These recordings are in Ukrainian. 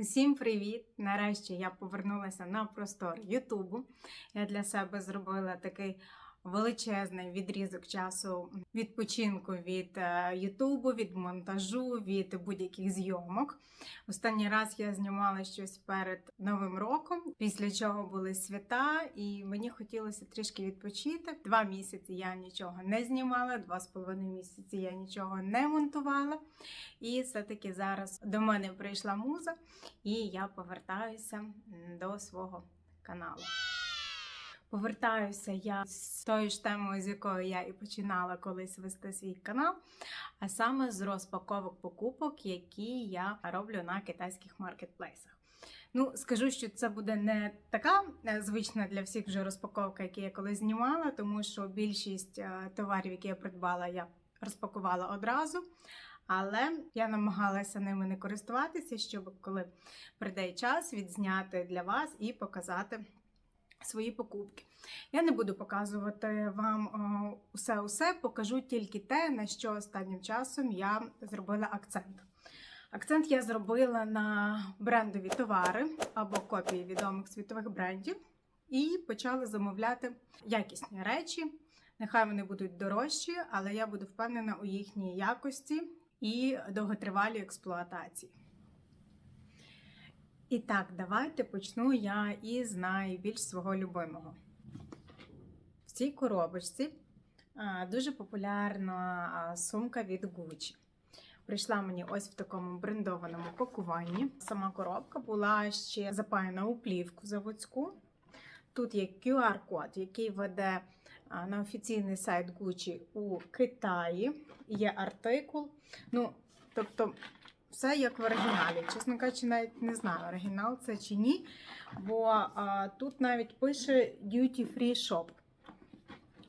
Усім привіт! Нарешті я повернулася на простор Ютубу. Я для себе зробила такий величезний відрізок часу відпочинку від е, Ютубу, від монтажу, від будь-яких зйомок. Останній раз я знімала щось перед Новим роком, після чого були свята, і мені хотілося трішки відпочити. Два місяці я нічого не знімала, два з половиною місяці я нічого не монтувала. І все-таки зараз до мене прийшла муза, і я повертаюся до свого каналу. Повертаюся я з тою ж темою, з якою я і починала колись вести свій канал, а саме з розпаковок покупок, які я роблю на китайських маркетплейсах. Ну, скажу, що це буде не така е, звична для всіх вже розпаковка, яку я колись знімала, тому що більшість е, товарів, які я придбала, я розпакувала одразу. Але я намагалася ними не користуватися, щоб коли прийде час відзняти для вас і показати свої покупки. Я не буду показувати вам усе-усе, покажу тільки те, на що останнім часом я зробила акцент. Акцент я зробила на брендові товари або копії відомих світових брендів, і почала замовляти якісні речі. Нехай вони будуть дорожчі, але я буду впевнена у їхній якості і довготривалій експлуатації. І так, давайте почну я із найбільш свого любимого. В цій коробочці дуже популярна сумка від Gucci. Прийшла мені ось в такому брендованому пакуванні. Сама коробка була ще запаяна у плівку заводську. Тут є QR-код, який веде на офіційний сайт Gucci у Китаї. Є артикул. Ну, тобто, все як в оригіналі. Чесно кажучи, навіть не знаю, оригінал це чи ні. Бо а, тут навіть пише Duty Free Shop.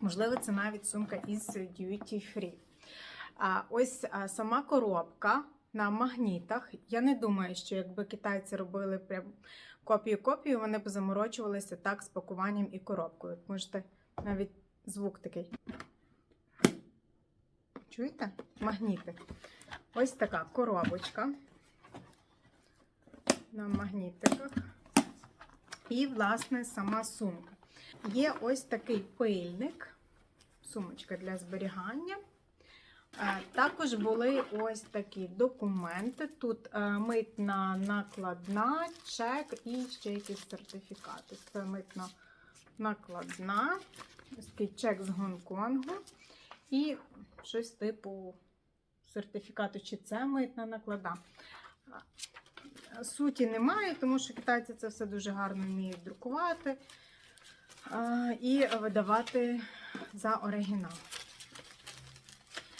Можливо, це навіть сумка із Duty Free. А ось а, сама коробка на магнітах. Я не думаю, що якби китайці робили прям копію-копію, вони б заморочувалися так з пакуванням і коробкою. Можете навіть звук такий. Чуєте? Магніти. Ось така коробочка на магнітиках. І, власне, сама сумка. Є ось такий пильник, сумочка для зберігання. Е, Також були ось такі документи. Тут е, митна накладна, чек і ще якісь сертифікати. Це митна накладна, ось такий чек з Гонконгу і щось типу сертифікату, чи це митна наклада. Суті немає, тому що китайці це все дуже гарно вміють друкувати і видавати за оригінал.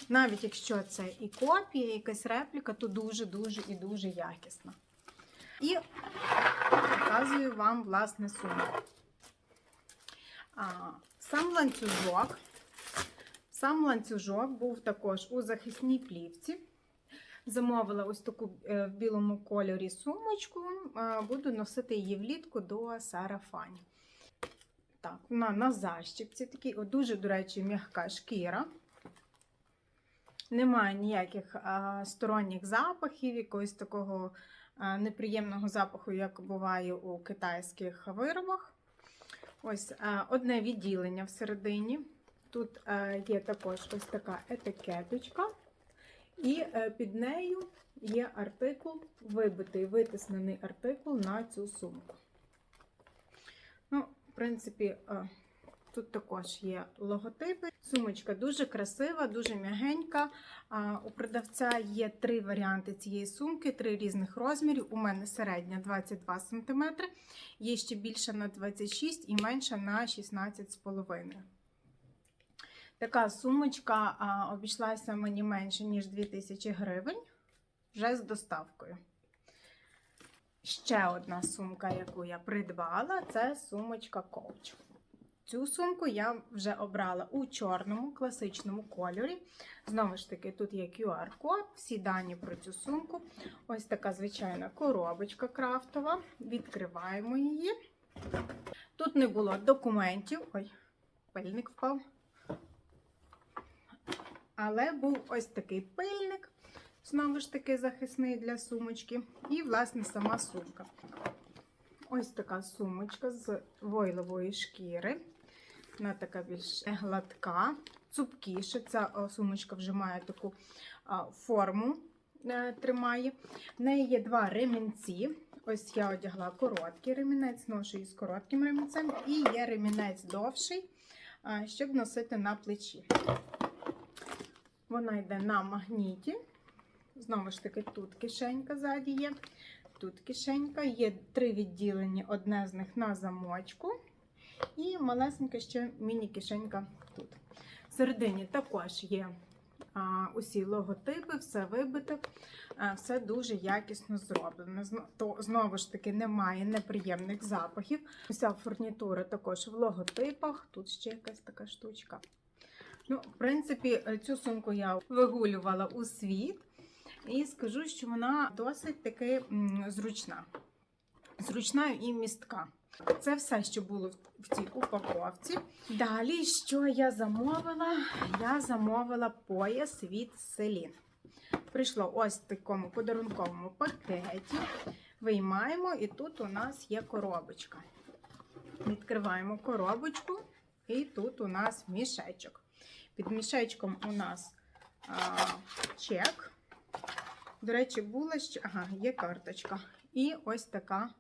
Навіть якщо це і копія, і якась репліка, то дуже-дуже і дуже якісна. І показую вам власне сумку. А, Сам ланцюжок. Сам ланцюжок був також у захисній плівці. Замовила ось таку е, в білому кольорі сумочку. Буду носити її влітку до сарафані. Так, вона на защіпці такий, дуже, до речі, м'яка шкіра. Немає ніяких а, сторонніх запахів, якогось такого а, неприємного запаху, як буває у китайських виробах. Ось а, одне відділення всередині. Тут е, є також ось така етикеточка, і е, під нею є артикул, вибитий, витиснений артикул на цю сумку. Ну, в принципі, е, тут також є логотипи. Сумочка дуже красива, дуже м'ягенька. У продавця є три варіанти цієї сумки, три різних розмірів. У мене середня 22 см, є ще більша на 26 і менша на 16,5 см. Така сумочка а, обійшлася мені менше, ніж 2000 гривень, вже з доставкою. Ще одна сумка, яку я придбала, це сумочка Coach. Цю сумку я вже обрала у чорному класичному кольорі. Знову ж таки, тут є QR-код, всі дані про цю сумку. Ось така звичайна коробочка крафтова. Відкриваємо її. Тут не було документів. Ой, пильник впав. Але був ось такий пильник. знову ж таки захисний для сумочки. І, власне, сама сумка. Ось така сумочка з войлової шкіри. Вона така більш гладка, цупкіша. Ця сумочка вже має таку форму, е, тримає. В неї є два ремінці. Ось я одягла короткий ремінець, ношу із коротким ремінцем, і є ремінець довший, щоб носити на плечі. Вона йде на магніті. Знову ж таки, тут кишенька ззаді є. Тут кишенька, є три відділення, одне з них на замочку. І малесенька ще міні-кишенька тут. Всередині також є а, усі логотипи, все вибите, а, все дуже якісно зроблено. То, знову ж таки, немає неприємних запахів. Вся фурнітура також в логотипах. Тут ще якась така штучка. Ну, в принципі, е, цю сумку я вигулювала у світ. І скажу, що вона досить таки зручна. Зручна і містка. Це все, що було в- в цій упаковці. Далі, що я замовила? Я замовила пояс від Селін. Прийшло ось в такому подарунковому пакеті. Виймаємо, і тут у нас є коробочка. Відкриваємо коробочку, і тут у нас мішечок. Під мішечком у нас а, чек. До речі, була ще. Ага, є карточка. І ось така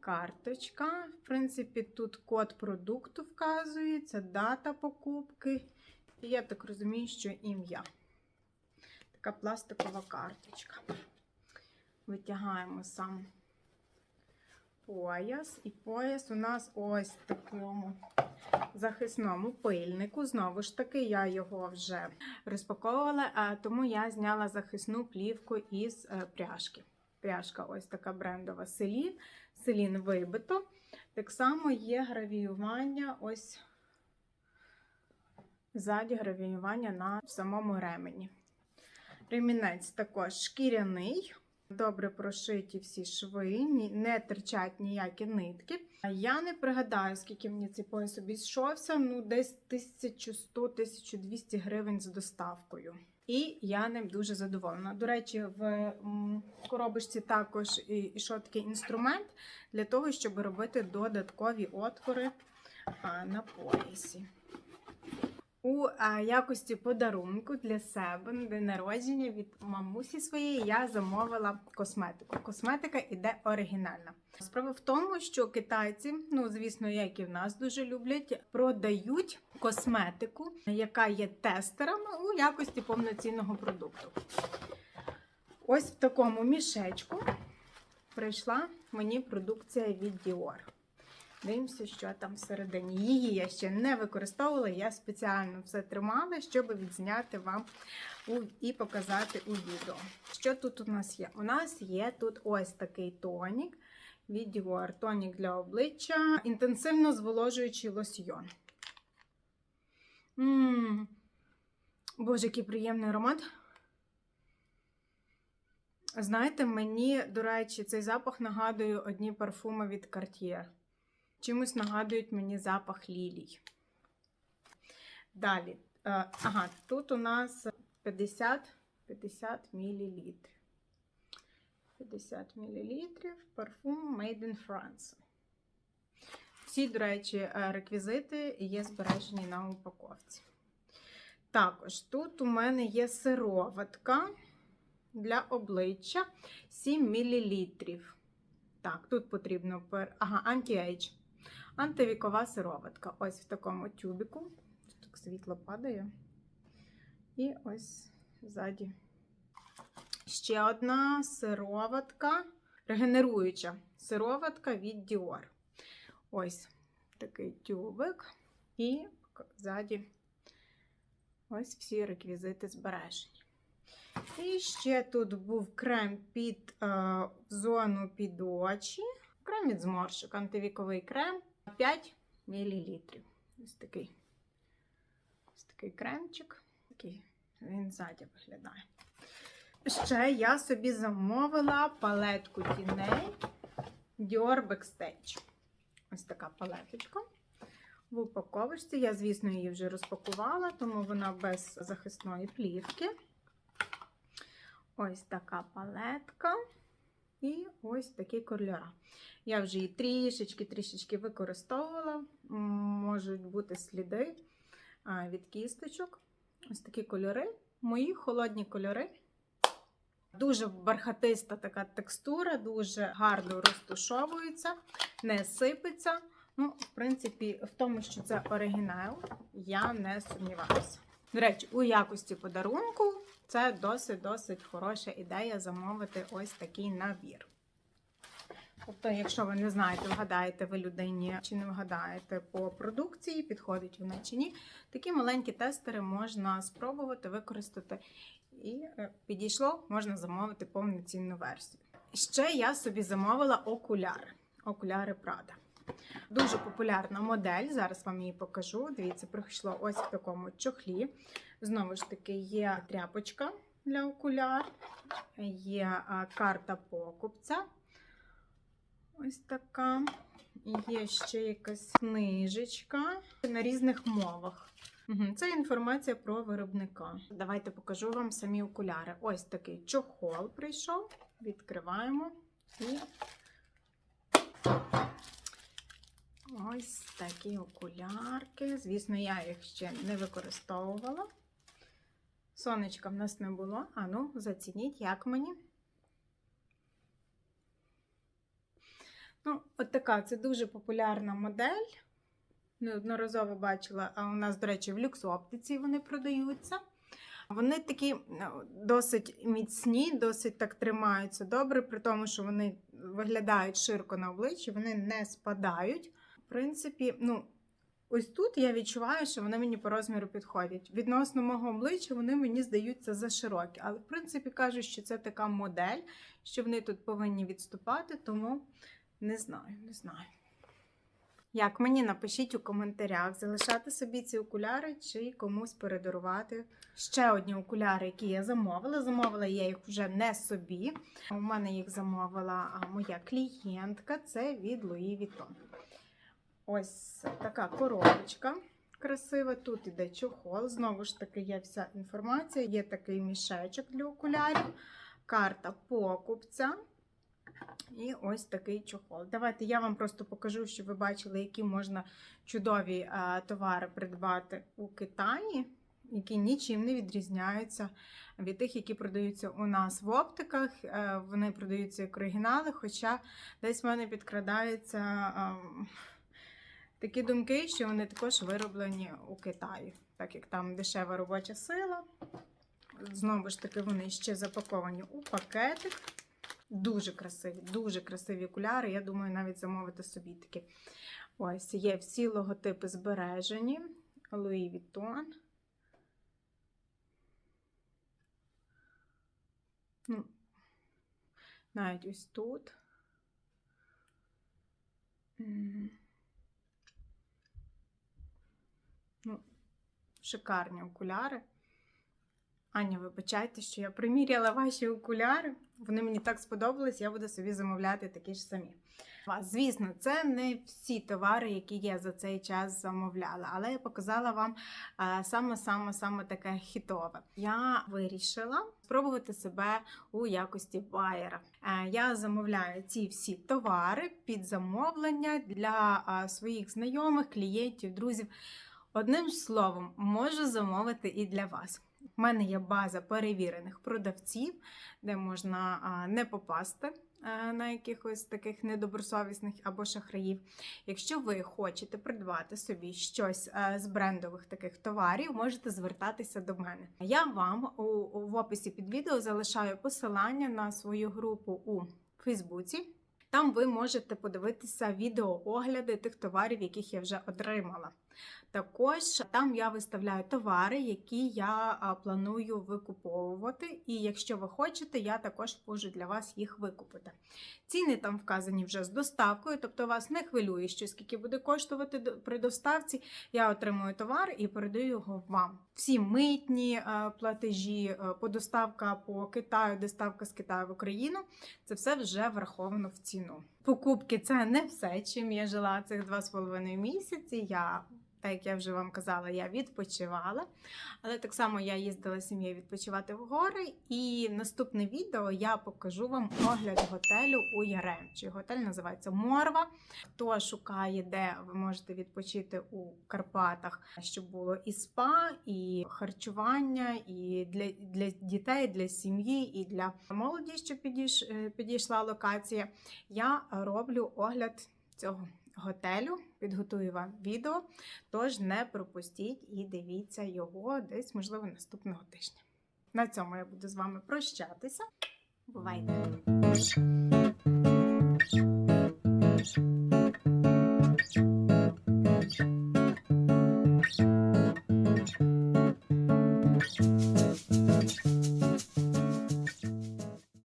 карточка. В принципі, тут код продукту вказується, дата покупки. І я так розумію, що ім'я. Така пластикова карточка. Витягаємо сам пояс. І пояс у нас ось в такому захисному пильнику. Знову ж таки, я його вже розпаковувала, тому я зняла захисну плівку із е, пряжки. Пряжка ось така брендова селін. Селін вибито. Так само є гравіювання ось ззаді гравіювання на самому ремені. Ремінець також шкіряний. Добре прошиті всі шви, не терчать ніякі нитки. Я не пригадаю, скільки мені цей пояс обійшовся, ну десь 1100-1200 гривень з доставкою. І я ним дуже задоволена. До речі, в коробочці також ішов такий інструмент для того, щоб робити додаткові отвори на поясі. У якості подарунку для себе на день народження від мамусі своєї я замовила косметику. Косметика іде оригінальна. Справа в тому, що китайці, ну звісно, як і в нас дуже люблять, продають косметику, яка є тестером у якості повноцінного продукту. Ось в такому мішечку прийшла мені продукція від Dior. Дивимося, що там всередині. Її я ще не використовувала, я спеціально все тримала, щоб відзняти вам і показати у відео. Що тут у нас є? У нас є тут ось такий тонік від Dior. Тонік для обличчя, інтенсивно зволожуючий лосьйон. М, Боже, який приємний аромат. Знаєте, мені, до речі, цей запах нагадує одні парфуми від Cartier. Чимось нагадують мені запах лілій. Далі. Е, Ага, тут у нас 50, 50 мл. 50 мл парфум Made in France. Всі, до речі, е, реквізити є збережені на упаковці. Також тут у мене є сироватка для обличчя 7 мл. Так, тут потрібно ага, анті-ейдж. Антивікова сироватка. Ось в такому тюбіку. Так світло падає. І ось ззаді. Ще одна сироватка, регенеруюча сироватка від Dior. Ось такий тюбик. І ззаді ось всі реквізити збережені. І ще тут був крем під е, зону під очі. Крем від зморшок, антивіковий крем 5 мл. Ось такий. Ось такий кремчик. Такий він ззаді виглядає. Ще я собі замовила палетку тіней Dior Backstage. Ось така палеточка. В упаковочці. Я, звісно, її вже розпакувала, тому вона без захисної плівки. Ось така палетка. І ось такі кольори. Я вже її трішечки-трішечки використовувала. Можуть бути сліди від кісточок. Ось такі кольори. Мої холодні кольори. Дуже бархатиста така текстура, дуже гарно розтушовується, не сипеться. Ну, в принципі, в тому, що це оригінал, я не сумніваюся. До речі, у якості подарунку це досить-досить хороша ідея замовити ось такий набір. Тобто, якщо ви не знаєте, вгадаєте ви людині чи не вгадаєте по продукції, підходить вона чи ні, такі маленькі тестери можна спробувати використати. І е, підійшло, можна замовити повноцінну версію. Ще я собі замовила окуляри. Окуляри Prada. Дуже популярна модель. Зараз вам її покажу. Дивіться, прийшло ось в такому чохлі. Знову ж таки, є тряпочка для окуляр, є карта покупця. Ось така. Є ще якась книжечка на різних мовах. Це інформація про виробника. Давайте покажу вам самі окуляри. Ось такий чохол прийшов. Відкриваємо і ось такі окулярки. Звісно, я їх ще не використовувала. Сонечка в нас не було. А ну, зацініть, як мені. Ну, от така це дуже популярна модель. Неодноразово бачила, а у нас, до речі, в люксоптиці вони продаються. Вони такі ну, досить міцні, досить так тримаються добре, при тому, що вони виглядають широко на обличчі, вони не спадають. Принципі, ну, ось тут я відчуваю, що вони мені по розміру підходять. Відносно мого обличчя вони мені здаються за широкі. Але, в принципі, кажуть, що це така модель, що вони тут повинні відступати, тому не знаю, не знаю. Як мені напишіть у коментарях, залишати собі ці окуляри чи комусь передарувати. Ще одні окуляри, які я замовила. Замовила я їх вже не собі. У мене їх замовила моя клієнтка. Це від Louis Vuitton. Ось така коробочка красива. Тут іде чохол. Знову ж таки, є вся інформація. Є такий мішечок для окулярів, карта покупця. І ось такий чохол. Давайте я вам просто покажу, щоб ви бачили, які можна чудові е, товари придбати у Китаї, які нічим не відрізняються від тих, які продаються у нас в оптиках. Е, вони продаються як оригінали, хоча десь в мене підкрадаються е, такі думки, що вони також вироблені у Китаї, так як там дешева робоча сила. Знову ж таки, вони ще запаковані у пакетик. Дуже красиві, дуже красиві окуляри. Я думаю, навіть замовити собі такі. Ось є всі логотипи збережені. Louis Vuitton. Ну, навіть ось тут. Ну, шикарні окуляри. Аня, вибачайте, що я приміряла ваші окуляри. Вони мені так сподобались, я буду собі замовляти такі ж самі. Звісно, це не всі товари, які я за цей час замовляла, але я показала вам саме-саме-саме таке хітове. Я вирішила спробувати себе у якості байера. Е, Я замовляю ці всі товари під замовлення для своїх знайомих, клієнтів, друзів. Одним словом, можу замовити і для вас. У мене є база перевірених продавців, де можна не попасти на якихось таких недобросовісних або шахраїв. Якщо ви хочете придбати собі щось з брендових таких товарів, можете звертатися до мене. Я вам у- в описі під відео залишаю посилання на свою групу у Фейсбуці. Там ви можете подивитися відеоогляди тих товарів, яких я вже отримала. Також там я виставляю товари, які я планую викуповувати. І якщо ви хочете, я також можу для вас їх викупити. Ціни там вказані вже з доставкою, тобто вас не хвилює, що скільки буде коштувати при доставці. Я отримую товар і передаю його вам. Всі митні платежі, е, подоставка по Китаю, доставка з Китаю в Україну. Це все вже враховано в ціну. Покупки це не все, чим я жила цих два з половиною місяці. Я Так як я вже вам казала, я відпочивала. Але так само я їздила з сім'єю відпочивати в гори. І в наступне відео я покажу вам огляд готелю у Яремчі. Готель називається Морва. Хто шукає, де ви можете відпочити у Карпатах, щоб було і спа, і харчування, і для, для дітей, для сім'ї, і для молоді, що підійш, е, підійшла локація. Я роблю огляд цього готелю, підготую вам відео. Тож не пропустіть і дивіться його десь, можливо, наступного тижня. На цьому я буду з вами прощатися. Бувайте!